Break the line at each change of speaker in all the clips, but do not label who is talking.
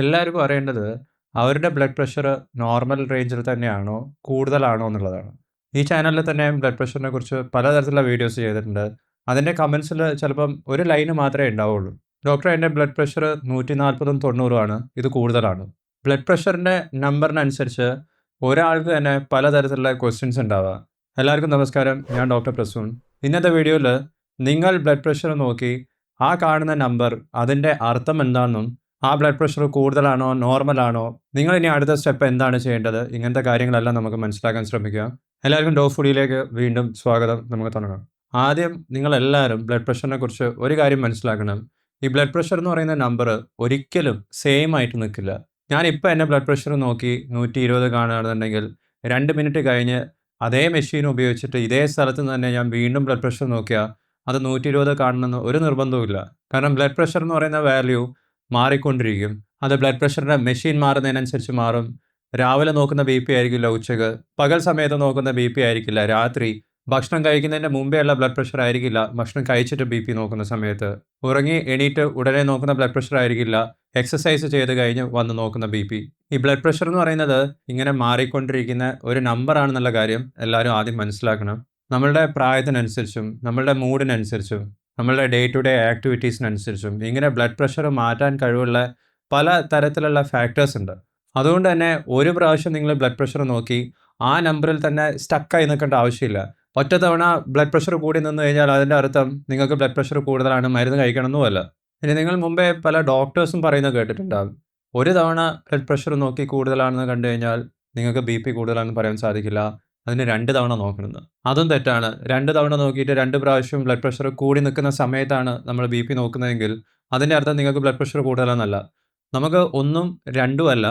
എല്ലാവർക്കും അറിയേണ്ടത് അവരുടെ ബ്ലഡ് പ്രഷർ നോർമൽ റേഞ്ചിൽ തന്നെയാണോ കൂടുതലാണോ എന്നുള്ളതാണ്. ഈ ചാനലിൽ തന്നെ ബ്ലഡ് പ്രഷറിനെ കുറിച്ച് പലതരത്തിലുള്ള വീഡിയോസ് ചെയ്തിട്ടുണ്ട്. അതിന്റെ കമൻസിൽ ചിലപ്പം ഒരു ലൈന് മാത്രമേ ഉണ്ടാവുള്ളൂ. ഡോക്ടർ എന്റെ ബ്ലഡ് പ്രഷർ നൂറ്റി നാൽപ്പതും തൊണ്ണൂറുമാണ് ഇത് കൂടുതലാണ്. ബ്ലഡ് പ്രഷറിന്റെ നമ്പറിനനുസരിച്ച് ഒരാൾക്ക് തന്നെ പലതരത്തിലുള്ള ക്വസ്റ്റ്യൻസ് ഉണ്ടാവുക എല്ലാവർക്കും നമസ്കാരം ഞാൻ ഡോക്ടർ പ്രസൂൺ. ഇന്നത്തെ വീഡിയോയിൽ നിങ്ങൾ ബ്ലഡ് പ്രഷർ നോക്കി ആ കാണുന്ന നമ്പർ അതിന്റെ അർത്ഥം എന്താണെന്നും ആ ബ്ലഡ് പ്രഷർ കൂടുതലാണോ നോർമലാണോ നിങ്ങൾ ഇനി അടുത്ത സ്റ്റെപ്പ് എന്താണ് ചെയ്യേണ്ടത്? ഇങ്ങനത്തെ കാര്യങ്ങളെല്ലാം നമുക്ക് മനസ്സിലാക്കാൻ ശ്രമിക്കുക. എല്ലാവർക്കും ഡോ ഫുഡിയിലേക്ക് വീണ്ടും സ്വാഗതം. നമുക്ക് തുടങ്ങാം. ആദ്യം നിങ്ങളെല്ലാവരും ബ്ലഡ് പ്രഷറിനെ കുറിച്ച് ഒരു കാര്യം മനസ്സിലാക്കണം. ഈ ബ്ലഡ് പ്രഷർ എന്ന് പറയുന്ന നമ്പർ ഒരിക്കലും സെയിം ആയിട്ട് നിൽക്കില്ല. ഞാനിപ്പോൾ എന്റെ ബ്ലഡ് പ്രഷർ നോക്കി നൂറ്റി ഇരുപത് കാണുകയാണെന്നുണ്ടെങ്കിൽ രണ്ട് മിനിറ്റ് കഴിഞ്ഞ് അതേ മെഷീൻ ഉപയോഗിച്ചിട്ട് ഇതേ സ്ഥലത്ത് തന്നെ ഞാൻ വീണ്ടും ബ്ലഡ് പ്രഷർ നോക്കിയാൽ അത് നൂറ്റി ഇരുപത് കാണണമെന്ന് ഒരു നിർബന്ധവുമില്ല. കാരണം ബ്ലഡ് പ്രഷർ എന്ന് പറയുന്ന വാല്യൂ മാറിക്കൊണ്ടിരിക്കും. അത് ബ്ലഡ് പ്രഷറിന്റെ മെഷീൻ മാറുന്നതിനനുസരിച്ച് മാറും. രാവിലെ നോക്കുന്ന ബി പി ആയിരിക്കില്ല ഉച്ചയ്ക്ക് പകൽ സമയത്ത് നോക്കുന്ന ബി പി ആയിരിക്കില്ല. രാത്രി ഭക്ഷണം കഴിക്കുന്നതിന്റെ മുമ്പേ ഉള്ള ബ്ലഡ് പ്രഷർ ആയിരിക്കില്ല. ഭക്ഷണം കഴിച്ചിട്ട് ബി പി നോക്കുന്ന സമയത്ത്. ഉറങ്ങി എണീറ്റ് ഉടനെ നോക്കുന്ന ബ്ലഡ് പ്രഷർ ആയിരിക്കില്ല. എക്സസൈസ് ചെയ്ത് കഴിഞ്ഞ് വന്ന് നോക്കുന്ന ബി പി ഈ ബ്ലഡ് പ്രഷർ എന്ന് പറയുന്നത് ഇങ്ങനെ മാറിക്കൊണ്ടിരിക്കുന്ന ഒരു നമ്പറാണെന്നുള്ള കാര്യം എല്ലാവരും ആദ്യം മനസ്സിലാക്കണം. നമ്മളുടെ പ്രായത്തിനനുസരിച്ചും നമ്മളുടെ മൂഡിനനുസരിച്ചും നമ്മളുടെ ഡേ ടു ഡേ ആക്ടിവിറ്റീസിനനുസരിച്ചും ഇങ്ങനെ ബ്ലഡ് പ്രഷർ മാറ്റാൻ കഴിവുള്ള പല തരത്തിലുള്ള ഫാക്ടേഴ്സ് ഉണ്ട്. അതുകൊണ്ട് തന്നെ ഒരു പ്രാവശ്യം നിങ്ങൾ ബ്ലഡ് പ്രഷർ നോക്കി ആ നമ്പറിൽ തന്നെ സ്റ്റക്കായി നിൽക്കേണ്ട ആവശ്യമില്ല. ഒറ്റ തവണ ബ്ലഡ് പ്രഷർ കൂടി നിന്ന് കഴിഞ്ഞാൽ അതിന്റെ അർത്ഥം നിങ്ങൾക്ക് ബ്ലഡ് പ്രഷർ കൂടുതലാണ് മരുന്ന് കഴിക്കണമെന്നുമല്ല. ഇനി നിങ്ങൾ മുമ്പേ പല ഡോക്ടേഴ്സും പറയുന്നത് കേട്ടിട്ടുണ്ടാകും ഒരു തവണ ബ്ലഡ് പ്രഷർ നോക്കി കൂടുതലാണെന്ന് കണ്ടു കഴിഞ്ഞാൽ നിങ്ങൾക്ക് ബി പി കൂടുതലാണെന്ന് പറയാൻ സാധിക്കില്ല. അതിന് രണ്ട് തവണ നോക്കുന്നത് അതും തെറ്റാണ്. രണ്ട് തവണ നോക്കിയിട്ട് രണ്ട് പ്രാവശ്യം ബ്ലഡ് പ്രഷർ കൂടി നിൽക്കുന്ന സമയത്താണ് നമ്മൾ ബി പി നോക്കുന്നതെങ്കിൽ അതിന്റെ അർത്ഥം നിങ്ങൾക്ക് ബ്ലഡ് പ്രഷർ കൂടുതലെന്നല്ല നമുക്ക് ഒന്നും രണ്ടും അല്ല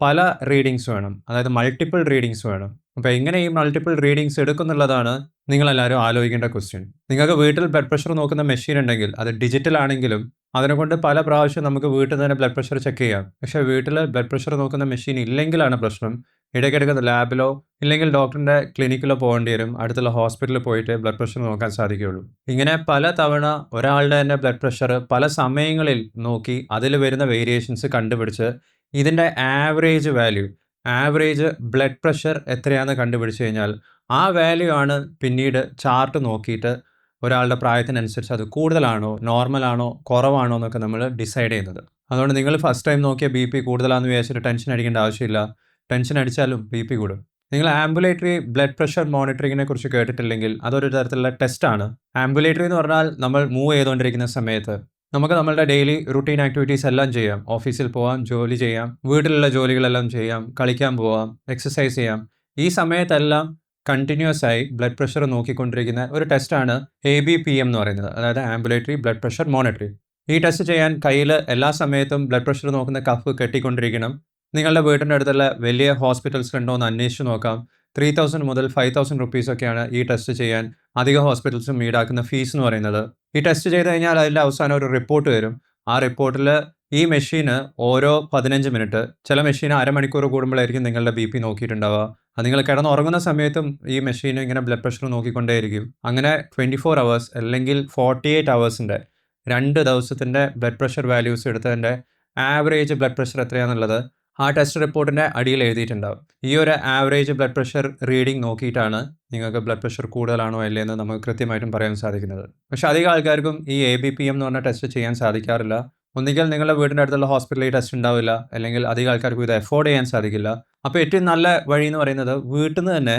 പല റീഡിങ്സ് വേണം. അതായത് മൾട്ടിപ്പിൾ റീഡിങ്സ് വേണം. അപ്പോൾ എങ്ങനെ ഈ മൾട്ടിപ്പിൾ റീഡിങ്സ് എടുക്കുന്നുള്ളതാണ് നിങ്ങളെല്ലാവരും ആലോചിക്കേണ്ട ക്വസ്റ്റ്യൻ നിങ്ങൾക്ക് വീട്ടിൽ ബ്ലഡ് പ്രഷർ നോക്കുന്ന മെഷീൻ ഉണ്ടെങ്കിൽ അത് ഡിജിറ്റൽ ആണെങ്കിലും അതിനെക്കൊണ്ട് പല പ്രാവശ്യം നമുക്ക് വീട്ടിൽ തന്നെ ബ്ലഡ് പ്രഷർ ചെക്ക് ചെയ്യാം. പക്ഷേ വീട്ടിൽ ബ്ലഡ് പ്രഷർ നോക്കുന്ന മെഷീൻ ഇല്ലെങ്കിലാണ് പ്രശ്നം. ഇടയ്ക്കിടയ്ക്ക് ലാബിലോ ഇല്ലെങ്കിൽ ഡോക്ടറിന്റെ ക്ലിനിക്കിലോ പോകേണ്ടി വരും. അടുത്തുള്ള ഹോസ്പിറ്റലിൽ പോയിട്ട് ബ്ലഡ് പ്രഷർ നോക്കാൻ സാധിക്കുകയുള്ളൂ. ഇങ്ങനെ പല തവണ ഒരാളുടെ തന്നെ ബ്ലഡ് പ്രഷർ പല സമയങ്ങളിൽ നോക്കി അതിൽ വരുന്ന വേരിയേഷൻസ് കണ്ടുപിടിച്ച് ഇതിന്റെ average value average blood pressure എത്രയാണെന്ന് കണ്ടുപിടിച്ച് കഴിഞ്ഞാൽ ആ വാല്യൂ ആണ് പിന്നീട് ചാർട്ട് നോക്കിയിട്ട് ഒരാളുടെ പ്രായത്തിനനുസരിച്ച് അത് കൂടുതലാണോ നോർമലാണോ കുറവാണോ എന്നൊക്കെ നമ്മൾ ഡിസൈഡ് ചെയ്യുന്നത്. അതുകൊണ്ട് നിങ്ങൾ ഫസ്റ്റ് ടൈം നോക്കിയ ബി പി കൂടുതലാണെന്ന് വിചാരിച്ചിട്ട് ടെൻഷൻ അടിക്കേണ്ട ആവശ്യമില്ല. ടെൻഷൻ അടിച്ചാലും ബി പി കൂടും. നിങ്ങൾ ആംബുലേറ്ററി ബ്ലഡ് പ്രഷർ മോണിറ്ററിങ്ങിനെ കുറിച്ച് കേട്ടിട്ടില്ലെങ്കിൽ അതൊരു തരത്തിലുള്ള ടെസ്റ്റാണ് ആംബുലേറ്ററി എന്ന് പറഞ്ഞാൽ നമ്മൾ മൂവ് ചെയ്തുകൊണ്ടിരിക്കുന്ന സമയത്ത് നമുക്ക് നമ്മളുടെ ഡെയിലി റുട്ടീൻ ആക്ടിവിറ്റീസ് എല്ലാം ചെയ്യാം. ഓഫീസിൽ പോവാം ജോലി ചെയ്യാം വീട്ടിലുള്ള ജോലികളെല്ലാം ചെയ്യാം കളിക്കാൻ പോവാം എക്സസൈസ് ചെയ്യാം. ഈ സമയത്തെല്ലാം കണ്ടിന്യൂസ് ആയി ബ്ലഡ് പ്രഷർ നോക്കിക്കൊണ്ടിരിക്കുന്ന ഒരു ടെസ്റ്റാണ് എ ബി പി എം എന്ന് പറയുന്നത്. അതായത് ആംബുലേറ്ററി ബ്ലഡ് പ്രഷർ മോണിറ്ററിംഗ് ഈ ടെസ്റ്റ് ചെയ്യാൻ കയ്യിൽ എല്ലാ സമയത്തും ബ്ലഡ് പ്രഷർ നോക്കുന്ന കഫ് കെട്ടിക്കൊണ്ടിരിക്കണം. നിങ്ങളുടെ വീടിന്റെ അടുത്തുള്ള വലിയ ഹോസ്പിറ്റൽസ് ഉണ്ടോ എന്ന് അന്വേഷിച്ച് നോക്കാം. ത്രീ തൗസൻഡ് മുതൽ ഫൈവ് തൗസൻഡ് റുപ്പീസൊക്കെയാണ് ഈ ടെസ്റ്റ് ചെയ്യാൻ അധിക ഹോസ്പിറ്റൽസും ഈടാക്കുന്ന ഫീസ് എന്ന് പറയുന്നത്. ഈ ടെസ്റ്റ് ചെയ്ത് കഴിഞ്ഞാൽ അതിന്റെ അവസാനം ഒരു റിപ്പോർട്ട് വരും. ആ റിപ്പോർട്ടിൽ ഈ മെഷീന് ഓരോ പതിനഞ്ച് മിനിറ്റ് ചില മെഷീൻ അരമണിക്കൂർ കൂടുമ്പോഴായിരിക്കും നിങ്ങളുടെ ബി പി നോക്കിയിട്ടുണ്ടാവുക. അത് നിങ്ങൾ കിടന്നുറങ്ങുന്ന സമയത്തും ഈ മെഷീൻ ഇങ്ങനെ ബ്ലഡ് പ്രഷർ നോക്കിക്കൊണ്ടേയിരിക്കും. അങ്ങനെ ട്വന്റി ഫോർ അവേഴ്സ് അല്ലെങ്കിൽ ഫോർട്ടി എയ്റ്റ് അവേഴ്സിന്റെ രണ്ട് ദിവസത്തിന്റെ ബ്ലഡ് പ്രഷർ വാല്യൂസ് എടുത്തതിന്റെ ആവറേജ് ബ്ലഡ് പ്രഷർ എത്രയാണെന്നുള്ളത് ആ ടെസ്റ്റ് റിപ്പോർട്ടിന്റെ അടിയിൽ എഴുതിയിട്ടുണ്ടാവും. ഈ ഒരു ആവറേജ് ബ്ലഡ് പ്രഷർ റീഡിംഗ് നോക്കിയിട്ടാണ് നിങ്ങൾക്ക് ബ്ലഡ് പ്രഷർ കൂടുതലാണോ അല്ലേ എന്ന് നമുക്ക് കൃത്യമായിട്ടും പറയാൻ സാധിക്കുന്നത്. പക്ഷെ അധികം ആൾക്കാർക്കും ഈ എ ബി പി എം എന്ന് പറഞ്ഞ ടെസ്റ്റ് ചെയ്യാൻ സാധിക്കാറില്ല. ഒന്നുകിൽ നിങ്ങളുടെ വീടിന്റെ അടുത്തുള്ള ഹോസ്പിറ്റലിൽ ടെസ്റ്റ് ഉണ്ടാവില്ല. അല്ലെങ്കിൽ അധികം ആൾക്കാർക്കും ഇത് എഫോർഡ് ചെയ്യാൻ സാധിക്കില്ല. അപ്പോൾ ഏറ്റവും നല്ല വഴി എന്ന് പറയുന്നത് വീട്ടിൽ നിന്ന് തന്നെ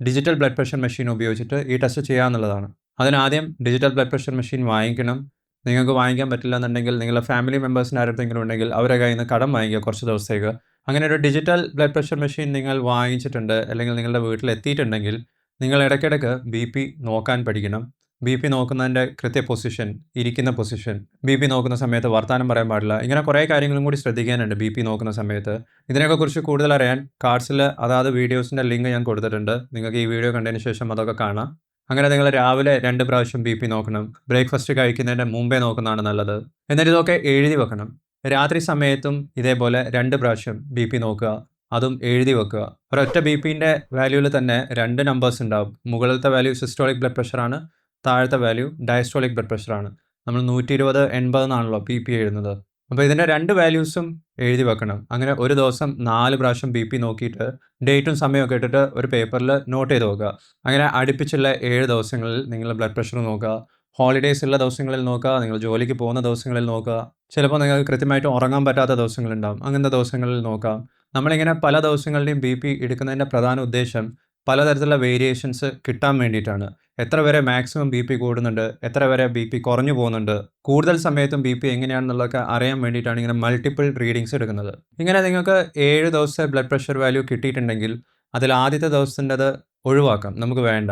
ഡിജിറ്റൽ ബ്ലഡ് പ്രഷർ മെഷീൻ ഉപയോഗിച്ചിട്ട് ഈ ടെസ്റ്റ് ചെയ്യാമെന്നുള്ളതാണ് അതിനാദ്യം ഡിജിറ്റൽ ബ്ലഡ് പ്രഷർ മെഷീൻ വാങ്ങിക്കണം. നിങ്ങൾക്ക് വാങ്ങിക്കാൻ പറ്റില്ല എന്നുണ്ടെങ്കിൽ നിങ്ങളുടെ ഫാമിലി മെമ്പേഴ്സിന് ആരെങ്കിലും ഉണ്ടെങ്കിൽ അവരെ കയ്യിൽ നിന്ന് കടം വാങ്ങിക്കുക കുറച്ച് ദിവസത്തേക്ക്. അങ്ങനെ ഒരു ഡിജിറ്റൽ ബ്ലഡ് പ്രഷർ മെഷീൻ നിങ്ങൾ വാങ്ങിച്ചിട്ടുണ്ട് അല്ലെങ്കിൽ നിങ്ങളുടെ വീട്ടിൽ എത്തിയിട്ടുണ്ടെങ്കിൽ നിങ്ങൾ ഇടയ്ക്കിടയ്ക്ക് ബി പി നോക്കാൻ പഠിക്കണം. ബി പി നോക്കുന്നതിന്റെ കൃത്യ പൊസിഷൻ ഇരിക്കുന്ന പൊസിഷൻ ബി പി നോക്കുന്ന സമയത്ത് വർത്തമാനം പറയാൻ പാടില്ല. ഇങ്ങനെ കുറേ കാര്യങ്ങളും കൂടി ശ്രദ്ധിക്കാനുണ്ട് ബി പി നോക്കുന്ന സമയത്ത്. ഇതിനെയൊക്കെ കുറിച്ച് കൂടുതൽ അറിയാൻ കാർഡ്സിൽ അതാത് വീഡിയോസിന്റെ ലിങ്ക് ഞാൻ കൊടുത്തിട്ടുണ്ട്. നിങ്ങൾക്ക് ഈ വീഡിയോ കണ്ടതിന് ശേഷം അതൊക്കെ കാണാം. അങ്ങനെ നിങ്ങൾ രാവിലെ രണ്ട് പ്രാവശ്യം ബി പി നോക്കണം. ബ്രേക്ക്ഫാസ്റ്റ് കഴിക്കുന്നതിന്റെ മുമ്പേ നോക്കുന്നതാണ് നല്ലത്. എന്നിട്ട് ഇതൊക്കെ എഴുതി വെക്കണം. രാത്രി സമയത്തും ഇതേപോലെ രണ്ട് പ്രാവശ്യം ബി പി നോക്കുക. അതും എഴുതി വെക്കുക. ഒരൊറ്റ ബി പിന്റെ വാല്യൂവിൽ തന്നെ രണ്ട് നമ്പേഴ്സ് ഉണ്ടാവും. മുകളിലത്തെ വാല്യൂ സിസ്റ്റോളിക് ബ്ലഡ് പ്രഷറാണ് താഴത്തെ വാല്യൂ ഡയസ്റ്റോളിക് ബ്ലഡ് പ്രഷറാണ് നമ്മൾ നൂറ്റി ഇരുപത് എൺപത് എന്നാണല്ലോ ബി പി എഴുതുന്നത്. അപ്പോൾ ഇതിന്റെ രണ്ട് വാല്യൂസും എഴുതി വെക്കണം. അങ്ങനെ ഒരു ദിവസം നാല് പ്രാവശ്യം ബി പി നോക്കിയിട്ട് ഡേറ്റും സമയമൊക്കെ ഇട്ടിട്ട് ഒരു പേപ്പറിൽ നോട്ട് ചെയ്ത് നോക്കുക. അങ്ങനെ അടുപ്പിച്ചുള്ള ഏഴ് ദിവസങ്ങളിൽ നിങ്ങൾ ബ്ലഡ് പ്രഷർ നോക്കുക. ഹോളിഡേയ്സ് ഉള്ള ദിവസങ്ങളിൽ നോക്കുക. നിങ്ങൾ ജോലിക്ക് പോകുന്ന ദിവസങ്ങളിൽ നോക്കുക. ചിലപ്പോൾ നിങ്ങൾക്ക് കൃത്യമായിട്ട് ഉറങ്ങാൻ പറ്റാത്ത ദിവസങ്ങളുണ്ടാവും അങ്ങനത്തെ ദിവസങ്ങളിൽ നോക്കാം നമ്മളിങ്ങനെ പല ദിവസങ്ങളുടെയും ബി പി എടുക്കുന്നതിന്റെ പ്രധാന ഉദ്ദേശം പലതരത്തിലുള്ള വേരിയേഷൻസ് കിട്ടാൻ വേണ്ടിയിട്ടാണ്. എത്ര വരെ മാക്സിമം ബി പി കൂടുന്നുണ്ട്? എത്ര വരെ ബി പി കുറഞ്ഞു പോകുന്നുണ്ട്? കൂടുതൽ സമയത്തും ബി പി എങ്ങനെയാണെന്നുള്ളതൊക്കെ അറിയാൻ വേണ്ടിയിട്ടാണ് ഇങ്ങനെ മൾട്ടിപ്പിൾ റീഡിങ്സ് എടുക്കുന്നത്. ഇങ്ങനെ നിങ്ങൾക്ക് ഏഴ് ദിവസത്തെ ബ്ലഡ് പ്രഷർ വാല്യൂ കിട്ടിയിട്ടുണ്ടെങ്കിൽ അതിൽ ആദ്യത്തെ ദിവസത്തിന്റെത് ഒഴിവാക്കാം. നമുക്ക് വേണ്ട.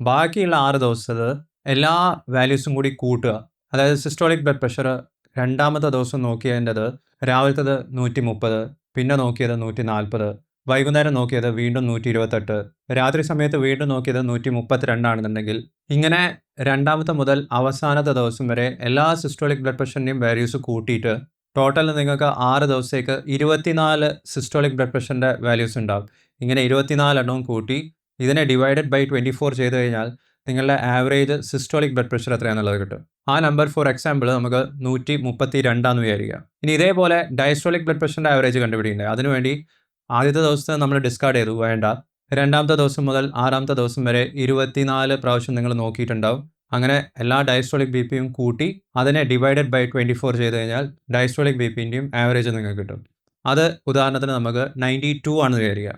ബാക്കിയുള്ള ആറ് ദിവസത്തത് എല്ലാ വാല്യൂസും കൂടി കൂട്ടുക. അതായത് സിസ്റ്റോളിക് ബ്ലഡ് പ്രഷർ രണ്ടാമത്തെ ദിവസം നോക്കിയതിന്റെത് രാവിലത്തത് നൂറ്റി മുപ്പത് പിന്നെ നോക്കിയത് നൂറ്റി നാൽപ്പത് വൈകുന്നേരം നോക്കിയത് വീണ്ടും നൂറ്റി ഇരുപത്തെട്ട് രാത്രി സമയത്ത് വീണ്ടും നോക്കിയത് നൂറ്റി മുപ്പത്തിരണ്ടാണെന്നുണ്ടെങ്കിൽ ഇങ്ങനെ രണ്ടാമത്തെ മുതൽ അവസാനത്തെ ദിവസം വരെ എല്ലാ സിസ്റ്റോളിക് ബ്ലഡ് പ്രഷറിന്റെയും വാല്യൂസ് കൂട്ടിയിട്ട് ടോട്ടൽ നിങ്ങൾക്ക് ആറ് ദിവസത്തേക്ക് ഇരുപത്തിനാല് സിസ്റ്റോളിക് ബ്ലഡ് പ്രഷറിന്റെ വാല്യൂസ് ഉണ്ടാകും ഇങ്ങനെ ഇരുപത്തിനാലെണ്ണവും കൂട്ടി ഇതിനെ ഡിവൈഡഡ് ബൈ ട്വന്റി ഫോർ ചെയ്ത് കഴിഞ്ഞാൽ നിങ്ങളുടെ ആവറേജ് സിസ്റ്റോളിക് ബ്ലഡ് പ്രഷർ എത്രയാണെന്നുള്ളത് കിട്ടും. ആ നമ്പർ ഫോർ എക്സാമ്പിൾ നമുക്ക് നൂറ്റി മുപ്പത്തി രണ്ടാന്ന് വിചാരിക്കുക. ഇനി ഇതേപോലെ ഡയസ്റ്റോളിക് ബ്ലഡ് പ്രഷറിന്റെ ആവറേജ് കണ്ടുപിടിക്കേണ്ടത് അതിനുവേണ്ടി ആദ്യത്തെ ദിവസത്തെ നമ്മൾ ഡിസ്കാർഡ് ചെയ്തു വേണ്ട. രണ്ടാമത്തെ ദിവസം മുതൽ ആറാമത്തെ ദിവസം വരെ ഇരുപത്തിനാല് പ്രാവശ്യം നിങ്ങൾ നോക്കിയിട്ടുണ്ടാവും. അങ്ങനെ എല്ലാ ഡയസ്റ്റോളിക് ബി പിയും കൂട്ടി അതിനെ ഡിവൈഡഡ് ബൈ ട്വന്റി ഫോർ ചെയ്ത് കഴിഞ്ഞാൽ ഡയസ്റ്റോളിക് ബി പിന്റെയും ആവറേജ് നിങ്ങൾക്ക് കിട്ടും. അത് ഉദാഹരണത്തിന് നമുക്ക് നയന്റി ടു ആണ് വിചാരിക്കുക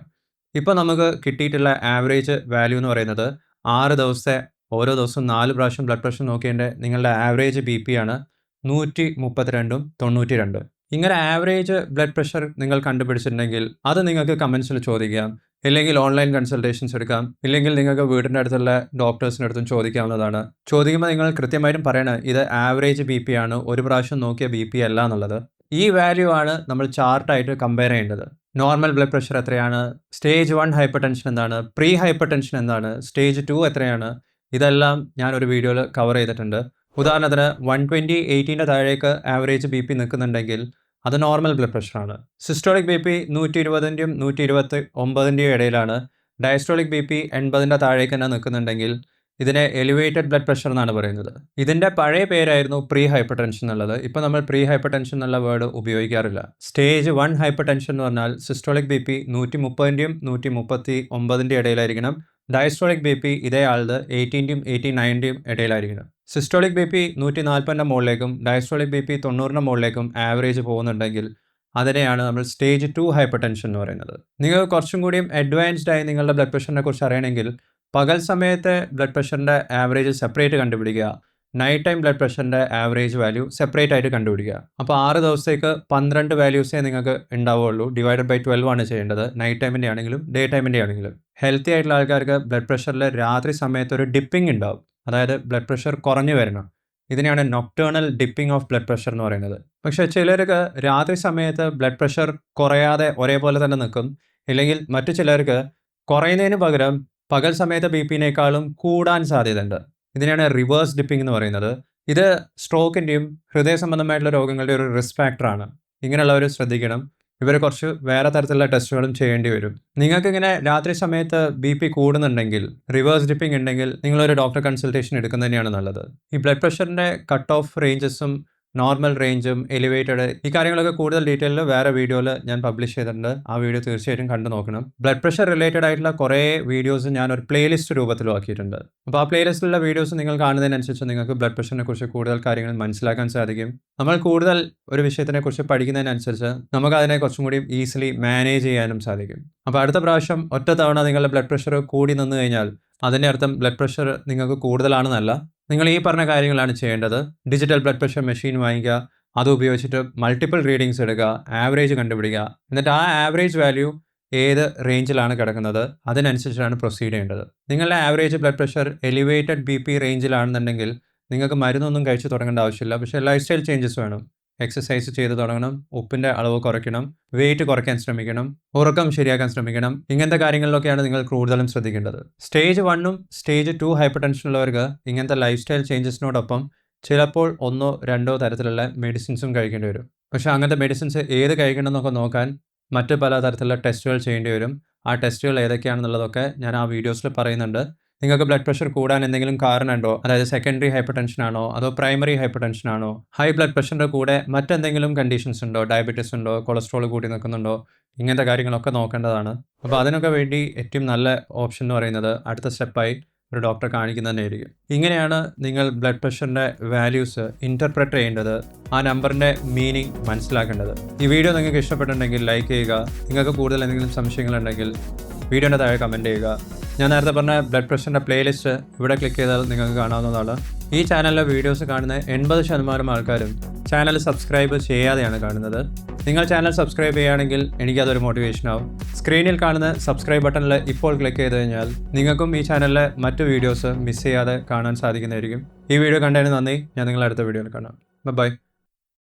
ഇപ്പോൾ നമുക്ക് കിട്ടിയിട്ടുള്ള ആവറേജ് വാല്യൂ എന്ന് പറയുന്നത് ആറ് ദിവസത്തെ ഓരോ ദിവസവും നാല് പ്രാവശ്യം ബ്ലഡ് പ്രഷർ നോക്കിയതിന്റെ നിങ്ങളുടെ ആവറേജ് ബി പി ആണ് നൂറ്റി മുപ്പത്തിരണ്ടും തൊണ്ണൂറ്റി രണ്ടും. ഇങ്ങനെ ആവറേജ് ബ്ലഡ് പ്രഷർ നിങ്ങൾ കണ്ടുപിടിച്ചിട്ടുണ്ടെങ്കിൽ അത് നിങ്ങൾക്ക് കമൻസിൽ ചോദിക്കാം. ഇല്ലെങ്കിൽ ഓൺലൈൻ കൺസൾട്ടേഷൻസ് എടുക്കാം. ഇല്ലെങ്കിൽ നിങ്ങൾക്ക് വീടിന്റെ അടുത്തുള്ള ഡോക്ടേഴ്സിന്റെ അടുത്തും ചോദിക്കാവുന്നതാണ്. ചോദിക്കുമ്പോൾ നിങ്ങൾ കൃത്യമായിട്ടും പറയണം ഇത് ആവറേജ് ബി പി ആണ്. ഒരു പ്രാവശ്യം നോക്കിയ ബി പി അല്ല എന്നുള്ളത്. ഈ വാല്യൂ ആണ് നമ്മൾ ചാർട്ടായിട്ട് കമ്പയർ ചെയ്യേണ്ടത്. നോർമൽ ബ്ലഡ് പ്രഷർ എത്രയാണ്? സ്റ്റേജ് വൺ ഹൈപ്പർ ടെൻഷൻ എന്താണ്? പ്രീ ഹൈപ്പർ ടെൻഷൻ എന്താണ്? സ്റ്റേജ് ടു എത്രയാണ്? ഇതെല്ലാം ഞാൻ ഒരു വീഡിയോയിൽ കവർ ചെയ്തിട്ടുണ്ട്. ഉദാഹരണത്തിന് വൺ ട്വന്റി എയ്റ്റീന്റെ താഴേക്ക് ആവറേജ് ബി പി നിൽക്കുന്നുണ്ടെങ്കിൽ അത് നോർമൽ ബ്ലഡ് പ്രഷറാണ് സിസ്റ്റോളിക് ബി പി നൂറ്റി ഇരുപതിന്റെയും നൂറ്റി ഇരുപത്തി ഒമ്പതിന്റെയും ഇടയിലാണ്. ഡയസ്റ്റോളിക് ബി പി എൺപതിന്റെ താഴേക്ക് തന്നെ നിൽക്കുന്നുണ്ടെങ്കിൽ ഇതിനെ എലിവേറ്റഡ് ബ്ലഡ് പ്രഷർ എന്നാണ് പറയുന്നത്. ഇതിന്റെ പഴയ പേരായിരുന്നു പ്രീ ഹൈപ്പർ ടെൻഷൻ എന്നുള്ളത്. ഇപ്പോൾ നമ്മൾ പ്രീ ഹൈപ്പർ ടെൻഷൻ എന്നുള്ള വേർഡ് ഉപയോഗിക്കാറില്ല. സ്റ്റേജ് വൺ ഹൈപ്പർ ടെൻഷൻ എന്ന് പറഞ്ഞാൽ സിസ്റ്റോളിക് ബി പി നൂറ്റി മുപ്പതിന്റെയും നൂറ്റി മുപ്പത്തി ഒമ്പതിന്റെ ഇടയിലായിരിക്കണം. ഡയസ്റ്റോളിക് ബി പി ഇതേ ആളത് എയ്റ്റീന്റെയും എയ്റ്റി നയന്റെയും ഇടയിലായിരിക്കണം. സിസ്റ്റോളിക് ബി പി നൂറ്റി നാൽപ്പതിന്റെ മുകളിലേക്കും ഡയസ്റ്റോളിക് ബി പി തൊണ്ണൂറിന്റെ മുകളിലേക്കും ആവറേജ് പോകുന്നുണ്ടെങ്കിൽ അതിനെയാണ് നമ്മൾ സ്റ്റേജ് ടു ഹൈപ്പർ ടെൻഷൻ എന്ന് പറയുന്നത്. നിങ്ങൾ കുറച്ചും കൂടിയും അഡ്വാൻസ്ഡ് ആയി നിങ്ങളുടെ ബ്ലഡ് പ്രഷറിനെ കുറിച്ച് അറിയണമെങ്കിൽ പകൽ സമയത്തെ ബ്ലഡ് പ്രഷറിന്റെ ആവറേജ് സെപ്പറേറ്റ് കണ്ടുപിടിക്കുക. നൈറ്റ് ടൈം ബ്ലഡ് പ്രഷറിന്റെ ആവറേജ് വാല്യൂ സെപ്പറേറ്റ് ആയിട്ട് കണ്ടുപിടിക്കുക. അപ്പോൾ ആറ് ദിവസത്തേക്ക് പന്ത്രണ്ട് വാല്യൂസേ നിങ്ങൾക്ക് ഉണ്ടാവുകയുള്ളൂ. ഡിവൈഡഡ് ബൈ ട്വൽവ് ആണ് ചെയ്യേണ്ടത്. നൈറ്റ് ടൈമിന്റെ ആണെങ്കിലും ഡേ ടൈമിന്റെ ആണെങ്കിലും. ഹെൽത്തി ആയിട്ടുള്ള ആൾക്കാർക്ക് ബ്ലഡ് പ്രഷറിൽ രാത്രി സമയത്ത് ഒരു ഡിപ്പിംഗ് ഉണ്ടാവും. അതായത് ബ്ലഡ് പ്രഷർ കുറഞ്ഞു വരണം. ഇതിനെയാണ് nocturnal dipping of blood pressure എന്ന് പറയുന്നത്. പക്ഷേ ചിലർക്ക് രാത്രി സമയത്ത് ബ്ലഡ് പ്രഷർ കുറയാതെ ഒരേപോലെ തന്നെ നിൽക്കും. ഇല്ലെങ്കിൽ മറ്റു ചിലർക്ക് കുറയുന്നതിന് പകരം പകൽ സമയത്തെ ബി പിനേക്കാളും കൂടാൻ സാധ്യതയുണ്ട്. ഇതിനെയാണ് റിവേഴ്സ് ഡിപ്പിംഗ് എന്ന് പറയുന്നത്. ഇത് സ്ട്രോക്കിന്റെയും ഹൃദയ സംബന്ധമായിട്ടുള്ള രോഗങ്ങളുടെ ഒരു റിസ്ക് ഫാക്ടറാണ് ഇങ്ങനെയുള്ളവർ ശ്രദ്ധിക്കണം. ഇവർ കുറച്ച് വേറെ തരത്തിലുള്ള ടെസ്റ്റുകളും ചെയ്യേണ്ടി വരും. നിങ്ങൾക്ക് ഇങ്ങനെ രാത്രി സമയത്ത് ബി പി കൂടുന്നുണ്ടെങ്കിൽ റിവേഴ്സ് ഡിപ്പിംഗ് ഉണ്ടെങ്കിൽ നിങ്ങളൊരു ഡോക്ടർ കൺസൾട്ടേഷൻ എടുക്കുന്നതന്നെയാണ് നല്ലത്. ഈ ബ്ലഡ് പ്രഷറിന്റെ കട്ട് ഓഫ് റേഞ്ചസും നോർമൽ റേഞ്ചും എലിവേറ്റഡ് ഈ കാര്യങ്ങളൊക്കെ കൂടുതൽ ഡീറ്റെയിലിൽ വേറെ വീഡിയോയിൽ ഞാൻ പബ്ലിഷ് ചെയ്തിട്ടുണ്ട്. ആ വീഡിയോ തീർച്ചയായിട്ടും കണ്ടു നോക്കണം. ബ്ലഡ് പ്രഷർ റിലേറ്റഡ് ആയിട്ടുള്ള കുറേ വീഡിയോസ് ഞാൻ ഒരു പ്ലേലിസ്റ്റ് രൂപത്തിലും ആക്കിയിട്ടുണ്ട്. അപ്പോൾ ആ പ്ലേലിസ്റ്റിലുള്ള വീഡിയോസ് നിങ്ങൾ കാണുന്നതിനനുസരിച്ച് നിങ്ങൾക്ക് ബ്ലഡ് പ്രഷറിനെ കുറിച്ച് കൂടുതൽ കാര്യങ്ങൾ മനസ്സിലാക്കാൻ സാധിക്കും. നമ്മൾ കൂടുതൽ ഒരു വിഷയത്തിനെ കുറിച്ച് പഠിക്കുന്നതിനനുസരിച്ച് നമുക്ക് അതിനെ കുറച്ചും കൂടി ഈസിലി മാനേജ് ചെയ്യാനും സാധിക്കും. അപ്പോൾ അടുത്ത പ്രാവശ്യം ഒറ്റ തവണ നിങ്ങളുടെ ബ്ലഡ് പ്രഷർ കൂടി നിന്ന് കഴിഞ്ഞാൽ അതിന്റെ അർത്ഥം ബ്ലഡ് പ്രഷർ നിങ്ങൾക്ക് കൂടുതലാണെന്നല്ല. നിങ്ങൾ ഈ പറഞ്ഞ കാര്യങ്ങളാണ് ചെയ്യേണ്ടത്. ഡിജിറ്റൽ ബ്ലഡ് പ്രഷർ മെഷീൻ വാങ്ങിക്കുക. അത് ഉപയോഗിച്ചിട്ട് മൾട്ടിപ്പിൾ റീഡിങ്സ് എടുക്കുക. ആവറേജ് കണ്ടുപിടിക്കുക. എന്നിട്ട് ആ ആവറേജ് വാല്യൂ ഏത് റേഞ്ചിലാണ് കിടക്കുന്നത്? അതിനനുസരിച്ചാണ് പ്രൊസീഡ് ചെയ്യേണ്ടത്. നിങ്ങളുടെ average blood pressure elevated B P റേഞ്ചിലാണെന്നുണ്ടെങ്കിൽ നിങ്ങൾക്ക് മരുന്നൊന്നും കഴിച്ചു തുടങ്ങേണ്ട ആവശ്യമില്ല. പക്ഷേ ലൈഫ് സ്റ്റൈൽ ചേഞ്ചസ് വേണം. എക്സസൈസ് ചെയ്ത് തുടങ്ങണം ഉപ്പിന്റെ അളവ് കുറയ്ക്കണം വെയിറ്റ് കുറയ്ക്കാൻ ശ്രമിക്കണം ഉറക്കം ശരിയാക്കാൻ ശ്രമിക്കണം ഇങ്ങനത്തെ കാര്യങ്ങളിലൊക്കെയാണ് നിങ്ങൾ കൂടുതലും ശ്രദ്ധിക്കേണ്ടത്. സ്റ്റേജ് വണ്ണും സ്റ്റേജ് ടു ഹൈപ്പർ ടെൻഷൻ ഉള്ളവർക്ക് ഇങ്ങനത്തെ ലൈഫ് സ്റ്റൈൽ ചേഞ്ചസിനോടൊപ്പം ചിലപ്പോൾ ഒന്നോ രണ്ടോ തരത്തിലുള്ള മെഡിസിൻസും കഴിക്കേണ്ടി വരും. പക്ഷേ അങ്ങനത്തെ മെഡിസിൻസ് ഏത് കഴിക്കണം എന്നൊക്കെ നോക്കാൻ മറ്റ് പല തരത്തിലുള്ള ടെസ്റ്റുകൾ ചെയ്യേണ്ടി വരും. ആ ടെസ്റ്റുകൾ ഏതൊക്കെയാണെന്നുള്ളതൊക്കെ ഞാൻ ആ വീഡിയോസിൽ പറയുന്നുണ്ട്. നിങ്ങൾക്ക് ബ്ലഡ് പ്രഷർ കൂടാൻ എന്തെങ്കിലും കാരണമുണ്ടോ? അതായത് സെക്കൻഡറി ഹൈപ്പർ ടെൻഷൻ ആണോ? അതോ പ്രൈമറി ഹൈപ്പർ ടെൻഷൻ ആണോ ഹൈ ബ്ലഡ് പ്രഷറിന്റെ കൂടെ മറ്റെന്തെങ്കിലും കണ്ടീഷൻസ് ഉണ്ടോ? ഡയബറ്റീസ് ഉണ്ടോ? കൊളസ്ട്രോൾ കൂടി നിൽക്കുന്നുണ്ടോ? ഇങ്ങനത്തെ കാര്യങ്ങളൊക്കെ നോക്കേണ്ടതാണ്. അപ്പോൾ അതിനൊക്കെ വേണ്ടി ഏറ്റവും നല്ല ഓപ്ഷൻ എന്ന് പറയുന്നത് അടുത്ത സ്റ്റെപ്പായി ഒരു ഡോക്ടറെ കാണിക്കുന്നത് തന്നെയായിരിക്കും ഇങ്ങനെയാണ് നിങ്ങൾ ബ്ലഡ് പ്രഷറിന്റെ വാല്യൂസ് ഇന്റർപ്രറ്റ് ചെയ്യേണ്ടത് ആ നമ്പറിന്റെ മീനിങ് മനസ്സിലാക്കേണ്ടത്. ഈ വീഡിയോ നിങ്ങൾക്ക് ഇഷ്ടപ്പെട്ടിട്ടുണ്ടെങ്കിൽ ലൈക്ക് ചെയ്യുക. നിങ്ങൾക്ക് കൂടുതൽ എന്തെങ്കിലും സംശയങ്ങളുണ്ടെങ്കിൽ വീഡിയോന്റെ താഴെ കമന്റ് ചെയ്യുക. ഞാൻ നേരത്തെ പറഞ്ഞ ബ്ലഡ് പ്രഷറിന്റെ പ്ലേലിസ്റ്റ് ഇവിടെ ക്ലിക്ക് ചെയ്താൽ നിങ്ങൾക്ക് കാണാവുന്നതാണ്. ഈ ചാനലിലെ വീഡിയോസ് കാണുന്ന എൺപത് ശതമാനം ആൾക്കാരും ചാനൽ സബ്സ്ക്രൈബ് ചെയ്യാതെയാണ് കാണുന്നത്. നിങ്ങൾ ചാനൽ സബ്സ്ക്രൈബ് ചെയ്യുകയാണെങ്കിൽ എനിക്കതൊരു മോട്ടിവേഷൻ ആവും. സ്ക്രീനിൽ കാണുന്ന സബ്സ്ക്രൈബ് ബട്ടണിൽ ഇപ്പോൾ ക്ലിക്ക് ചെയ്ത് കഴിഞ്ഞാൽ നിങ്ങൾക്കും ഈ ചാനലിലെ മറ്റു വീഡിയോസ് മിസ് ചെയ്യാതെ കാണാൻ സാധിക്കുന്നതായിരിക്കും. ഈ വീഡിയോ കണ്ടതിന് നന്ദി. ഞാൻ നിങ്ങളെ അടുത്ത വീഡിയോയിൽ കാണാം. ബൈ